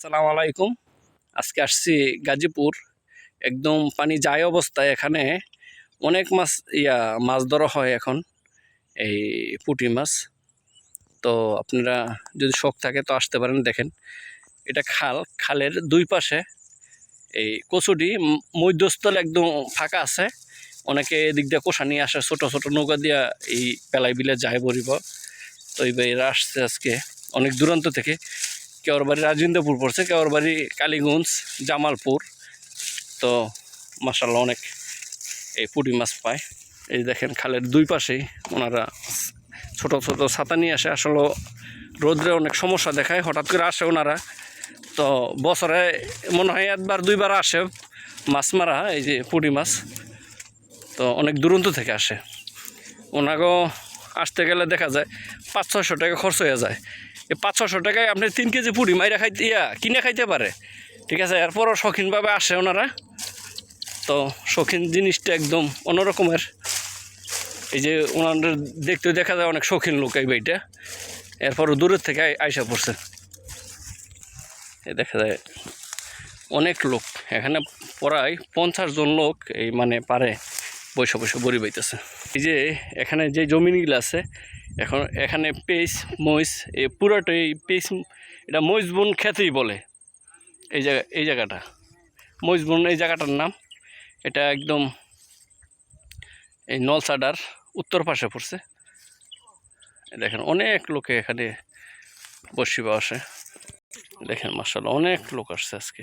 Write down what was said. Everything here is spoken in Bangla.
আসসালামু আলাইকুম। আজকে আসছি গাজীপুর। একদম পানি যায় অবস্থায় এখানে। অনেক মাছ, ইয়া, মাছ ধরা হয় এখন, এই পুঁটি মাছ। তো আপনারা যদি শখ থাকে তো আসতে পারেন, দেখেন। এটা খাল, খালের দুই পাশে। এই কচুটি মধ্যস্থল একদম ফাঁকা আছে। অনেকে এদিক দিয়ে কোষা নিয়ে আসে, ছোটো ছোটো নৌকা দিয়া এই পেলাই বিলে যায় বরিব। তো এইবার এরা আসছে আজকে, অনেক দূরান্ত থেকে। কেউর বাড়ি রাজেন্দ্রপুর পড়ছে কেউর বাড়ি কালীগঞ্জ, জামালপুর। তো মাসাল্লাহ অনেক এই পুঁটি মাছ পায়। এই দেখেন খালের দুই পাশেই ওনারা ছোট ছোট ছাতা নিয়ে আসে। আসলে রোদ্রে অনেক সমস্যা দেখায়, হঠাৎ করে আসে ওনারা। তো বছরে মনে হয় একবার, দুইবার আসে মাছ মারা, এই যে পুঁটি মাছ। তো অনেক দুরন্ত থেকে আসে। ওনাকেও আসতে গেলে দেখা যায় পাঁচ ছশো টাকা খরচ হয়ে যায়। এই পাঁচ ছশো টাকায় আপনি তিন কেজি পুরি মাইরা খাইতে ইয়া, কিনে খাইতে পারে। ঠিক আছে, এরপরও শৌখিনভাবে আসে ওনারা। তো শৌখিন জিনিসটা একদম অন্যরকমের। এই যে ওনাদের দেখতে দেখা যায় অনেক শৌখিন লোক এই বইটা এরপরও দূরের থেকে আইসা পড়ছে। দেখা যায় অনেক লোক। এখানে প্রায় পঞ্চাশ জন লোক এই মানে পারে। বৈশা বৈশা বড়ি বাইতেছে এই যে এখানে যে জমিনগুলো আছে, এখন এখানে পেস মহিষ এই পুরোটাই পেস এটা মহিষবন খ্যাতেই বলে। এই জায়গা, এই জায়গাটা। মহিষবন এই জায়গাটার নাম, এটা একদম এই নলসাডার উত্তর পাশে পড়ছে। দেখেন, অনেক লোকে এখানে বসিবা আসে দেখেন মার্শাল অনেক লোক আসছে আজকে।